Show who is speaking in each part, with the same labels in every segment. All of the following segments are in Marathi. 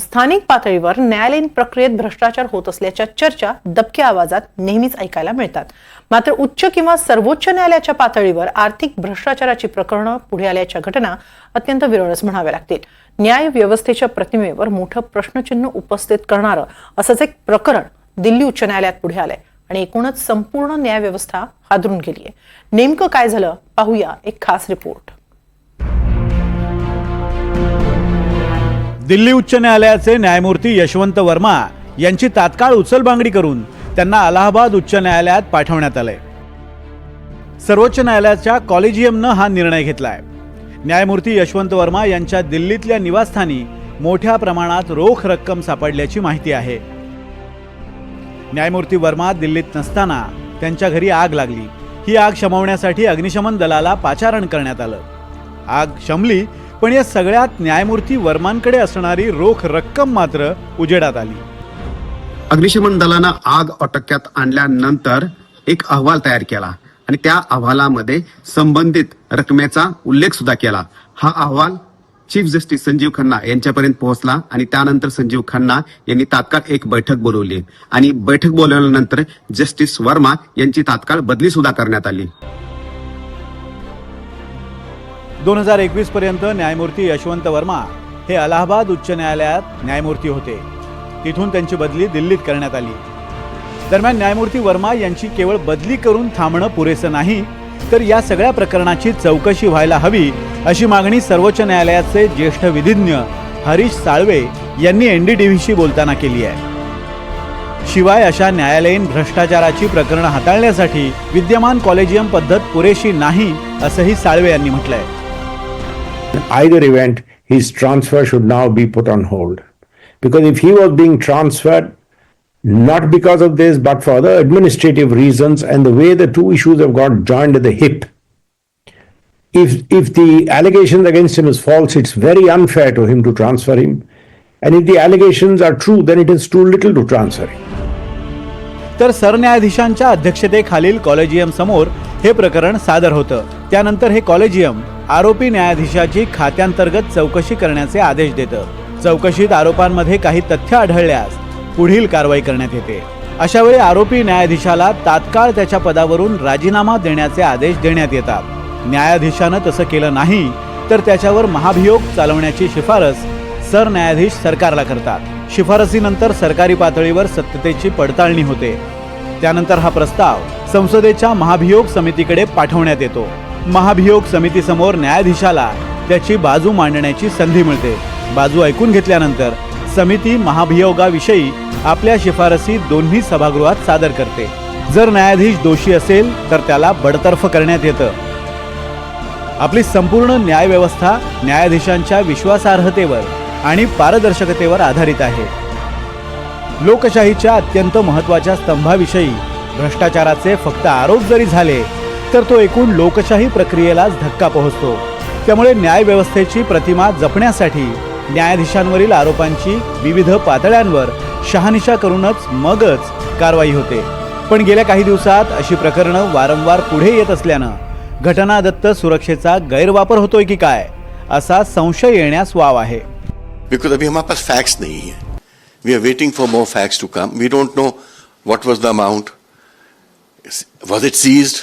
Speaker 1: स्थानिक पातळीवर न्यायालयीन प्रक्रियेत भ्रष्टाचार होत असल्याच्या चर्चा दबक्या आवाजात नेहमीच ऐकायला मिळतात. मात्र उच्च किंवा सर्वोच्च न्यायालयाच्या पातळीवर आर्थिक भ्रष्टाचाराची प्रकरणं पुढे आल्याच्या घटना अत्यंत विरळच म्हणाव्या लागतील. न्याय व्यवस्थेच्या प्रतिमेवर मोठं प्रश्नचिन्ह उपस्थित करणारं असंच एक प्रकरण दिल्ली उच्च न्यायालयात पुढे आलंय आणि एकूणच संपूर्ण न्यायव्यवस्था हादरून गेली आहे नेमकं काय झालं? पाहूया एक खास रिपोर्ट.
Speaker 2: दिल्ली उच्च न्यायालयाचे न्यायमूर्ती यशवंत वर्मा यांची तात्काळ उचलबांगडी करून त्यांना अलाहाबाद उच्च न्यायालयात पाठवण्यात आलंय सर्वोच्च न्यायालयाच्या कॉलेजियमनं हा निर्णय घेतलाय. न्यायमूर्ती यशवंत वर्मा यांच्या दिल्लीतल्या निवासस्थानी मोठ्या प्रमाणात रोख रक्कम सापडल्याची माहिती आहे. न्यायमूर्ती वर्मा दिल्लीत नसताना त्यांच्या घरी आग लागली. ही आग शमवण्यासाठी अग्निशमन दलाला पाचारण करण्यात आलं. आग शमली पण या सगळ्यात न्यायमूर्ती वर्मांकडे असणारी रोख रक्कम मात्र उजेडात आली.
Speaker 3: अग्निशमन दलानं आग अटक्यात आणल्यानंतर एक अहवाल तयार केला आणि त्या अहवालामध्ये संबंधित रकमेचा उल्लेख सुद्धा केला. हा अहवाल चीफ जस्टिस संजीव खन्ना यांच्यापर्यंत पोहोचला आणि त्यानंतर संजीव खन्ना यांनी तात्काळ एक बैठक बोलवली आणि बैठक बोलवल्यानंतर जस्टिस वर्मा यांची तात्काळ बदली सुद्धा करण्यात आली.
Speaker 2: दोन हजार एकवीस पर्यंत न्यायमूर्ती यशवंत वर्मा हे अलाहाबाद उच्च न्यायालयात न्यायमूर्ती होते. तिथून त्यांची बदली दिल्लीत करण्यात आली. दरम्यान न्यायमूर्ती वर्मा यांची केवळ बदली करून थांबणं पुरेसं नाही तर या सगळ्या प्रकरणाची चौकशी व्हायला हवी अशी मागणी सर्वोच्च न्यायालयाचे ज्येष्ठ विधिज्ञ हरीश साळवे यांनी एन डी टी व्हीशी बोलताना केली आहे. शिवाय अशा न्यायालयीन भ्रष्टाचाराची प्रकरणं हाताळण्यासाठी विद्यमान कॉलेजियम पद्धत पुरेशी नाही असंही साळवे यांनी म्हटलंय.
Speaker 4: In either event, his transfer should now be put on hold. Because if he was being transferred, not because of this, but for other administrative reasons, and the way the two issues have got joined at the hip, if, if the allegations against him is false, it's very unfair to him to transfer him. And if the allegations are true, then it is too little to transfer him.
Speaker 2: तर सरन्यायाधीशांच्या अध्यक्षतेखालील कॉलेजियम समोर हे प्रकरण सादर होतं त्यानंतर हे कॉलेजियम आरोपी न्यायाधीशाची खात्यांतर्गत चौकशी करण्याचे आदेश देतं. चौकशीत आरोपांमध्ये काही तथ्य आढळल्यास पुढील कारवाई करण्यात येते. अशावेळी आरोपी न्यायाधीशाला तात्काळ त्याच्या पदावरून राजीनामा देण्याचे आदेश देण्यात येतात. न्यायाधीशानं तसं केलं नाही तर त्याच्यावर महाभियोग चालवण्याची शिफारस सरन्यायाधीश सरकारला करतात. शिफारसीनंतर सरकारी पातळीवर सत्यतेची पडताळणी होते. त्यानंतर हा प्रस्ताव संसदेच्या महाभियोग समितीकडे पाठवण्यात येतो. महाभियोग समितीसमोर न्यायाधीशाला त्याची बाजू मांडण्याची संधी मिळते. बाजू ऐकून घेतल्यानंतर समिती महाभियोगाविषयी आपल्या शिफारसी दोन्ही सभागृहात सादर करते. जर न्यायाधीश दोषी असेल तर त्याला बडतर्फ करण्यात येतं. आपली संपूर्ण न्यायव्यवस्था न्यायाधीशांच्या विश्वासार्हतेवर आणि पारदर्शकतेवर आधारित आहे. लोकशाहीच्या अत्यंत महत्त्वाच्या स्तंभाविषयी भ्रष्टाचाराचे फक्त आरोप जरी झाले तर तो एकूण लोकशाही प्रक्रियेलाच धक्का पोहोचतो. त्यामुळे न्यायव्यवस्थेची प्रतिमा जपण्यासाठी न्यायाधीशांवरील आरोपांची विविध पातळ्यांवर शहानिशा करूनच मगच कारवाई होते. पण गेल्या काही दिवसात अशी प्रकरणं वारंवार पुढे येत असल्यानं घटनादत्त सुरक्षेचा गैरवापर होतोय की काय असा संशय येण्यास वाव आहे.
Speaker 5: बिकॉज अभी हमारे पास फैक्ट्स नहीं है. We are waiting for more facts to come we don't know what was the amount was it seized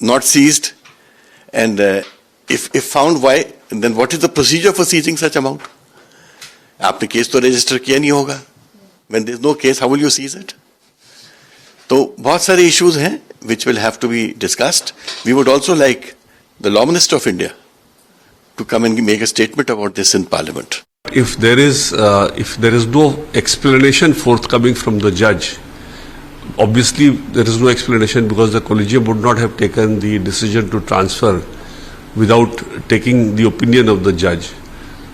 Speaker 5: not seized and uh, if if found why then what is the procedure for seizing such amount आपने केस तो रजिस्टर किया नहीं होगा when there is no case how will you seize it तो बहुत सारे इश्यूज हैं which will have to be discussed we would also like the law minister of india to come and make a statement about this in parliament
Speaker 6: If there is uh, if there is no explanation forthcoming from the judge, obviously there is no explanation because the collegium would not have taken the decision to transfer without taking the opinion of the judge.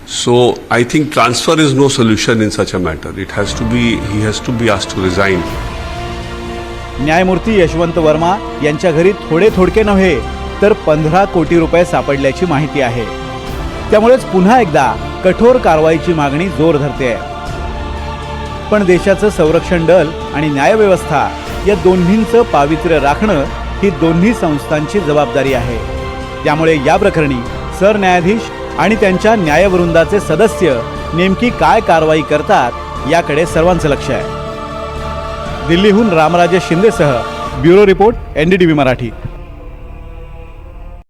Speaker 6: So I think transfer is no solution in such a matter. It has to be he has to be asked to resign.
Speaker 2: न्यायमूर्ती यशवंत वर्मा यांच्या घरी थोडे थोडके नव्हे तर पंधरा कोटी रुपये सापडल्याची माहिती आहे त्यामुळेच पुन्हा एकदा कठोर कारवाईची मागणी जोर धरते आहे पण देशाचं संरक्षण दल आणि न्यायव्यवस्था या दोन्हींचं पावित्र्य राखणं ही दोन्ही संस्थांची जबाबदारी आहे. त्यामुळे या प्रकरणी सरन्यायाधीश आणि त्यांच्या न्यायवृंदाचे सदस्य नेमकी काय कारवाई करतात याकडे सर्वांचं लक्ष आहे. दिल्लीहून रामराजे शिंदेसह ब्युरो रिपोर्ट एनडीटीव्ही मराठी.